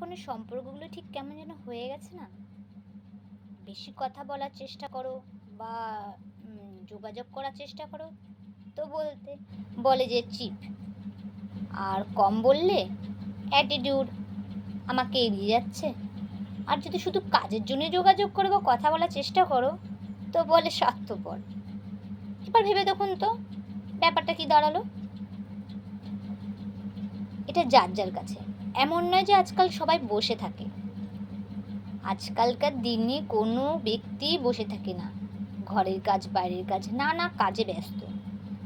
ফোনের সম্পর্কগুলো ঠিক কেমন যেন হয়ে গেছে না? বেশি কথা বলার চেষ্টা করো বা যোগাযোগ করার চেষ্টা করো। তো বলতে, বলে যে চিপ। আর কম বললে অ্যাটিটিউড আমাকে এড়িয়ে যাচ্ছে। আর যদি শুধু কাজের জন্য যোগাযোগ করো বা কথা বলার চেষ্টা করো, তো বলে স্বার্থপর। এবার ভেবে দেখুন তো, ব্যাপারটা কি দাঁড়াল? এটা যার যার কাছে। এমন নয় যে আজকাল সবাই বসে থাকে। আজকালকার দিনে কোনো ব্যক্তি বসে থাকে না। ঘরের কাজ, বাইরের কাজ না না কাজে ব্যস্ত।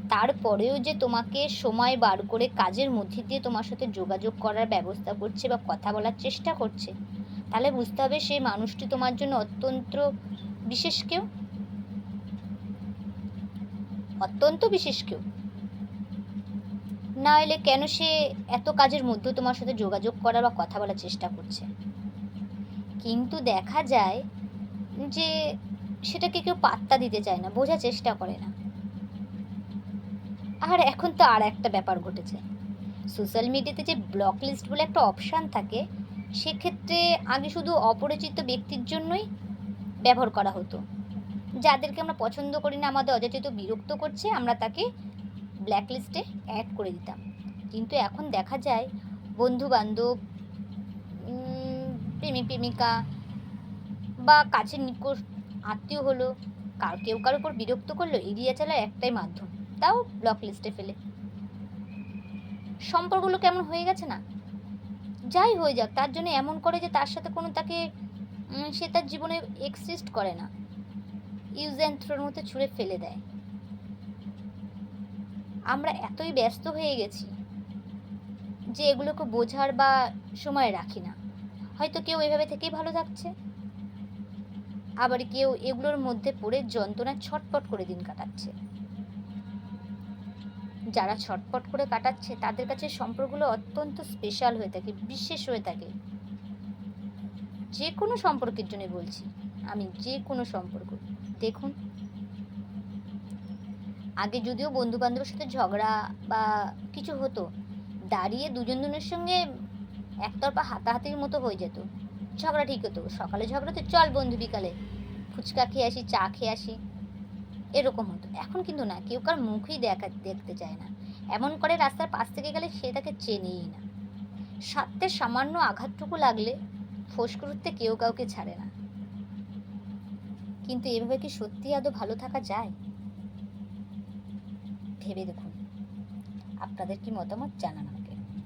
তারপরেও যে তোমাকে সময় বার করে কাজের মধ্যে দিয়ে তোমার সাথে যোগাযোগ করার ব্যবস্থা করছে বা কথা বলার চেষ্টা করছে, তাহলে বুঝতে হবে সেই মানুষটি তোমার জন্য অত্যন্ত বিশেষ কেউ। অত্যন্ত বিশেষ কেউ। না এলে কেন সে এত কাজের মধ্যে তোমার সাথে যোগাযোগ করার বা কথা বলার চেষ্টা করছে? কিন্তু দেখা যায় যে সেটাকে কেউ পাত্তা দিতে চায় না, বোঝার চেষ্টা করে না। আর এখন তো আর একটা ব্যাপার ঘটেছে। সোশ্যাল মিডিয়াতে যে ব্লক লিস্ট বলে একটা অপশান থাকে, সেক্ষেত্রে আগে শুধু অপরিচিত ব্যক্তির জন্যই ব্যবহার করা হতো। যাদেরকে আমরা পছন্দ করি না, আমাদের অযাচিত বিরক্ত করছে, আমরা তাকে ব্ল্যাক লিস্টে অ্যাড করে দিতাম। কিন্তু এখন দেখা যায় বন্ধু বান্ধব প্রেমিক প্রেমিকা বা কাছের নিকট আত্মীয় হলো, কার, কেউ কারোর উপর বিরক্ত করল এড়িয়ে চলার একটাই মাধ্যম, তাও ব্লক লিস্টে ফেলে। সম্পর্কগুলো কেমন হয়ে গেছে না? যাই হয়ে যাক, তার জন্য এমন করে যে তার সাথে কোনো তাকে সে তার জীবনে এক্সিস্ট করে না। ইউজ অ্যান্ড থ্রোর মতো ছুঁড়ে ফেলে দেয়। আমরা এতই ব্যস্ত হয়ে গেছি যে এগুলোকে বোঝার বা সময় রাখি না। হয়তো কেউ এভাবে থেকেই ভালো থাকছে। আবার কেউ এগুলোর মধ্যে পড়ে যন্ত্রণায় ছটপট করে দিন কাটাচ্ছে। যারা ছটপট করে কাটাচ্ছে, তাদের কাছে সম্পর্কগুলো অত্যন্ত স্পেশাল হয়ে থাকে, বিশেষ হয়ে থাকে। যে কোনো সম্পর্কের জন্য বলছি, আমি যে কোনো সম্পর্ক। দেখুন আগে যদিও বন্ধু বান্ধবের সাথে ঝগড়া বা কিছু হতো, দাঁড়িয়ে দুজন দুজনের সঙ্গে একতরফা হাতাহাতির মতো হয়ে যেত। ঝগড়া ঠিক হতো, সকালে ঝগড়া তো চল বন্ধু বিকালে, ফুচকা খেয়ে আসি, চা খেয়ে আসি। এরকম হতো। এখন কিন্তু না, কেউ কার মুখই দেখা, দেখতে চায় না। এমন করে রাস্তার পাশ থেকে গেলে সে তাকে চেনেই না। স্বার্থের সামান্য আঘাতটুকু লাগলে ফোঁস করতে কেউ কাউকে ছাড়ে না। কিন্তু এভাবে কি সত্যি আদৌ ভালো থাকা যায়? ভেবে দেখুন আপনাদের কি মতামত জানান।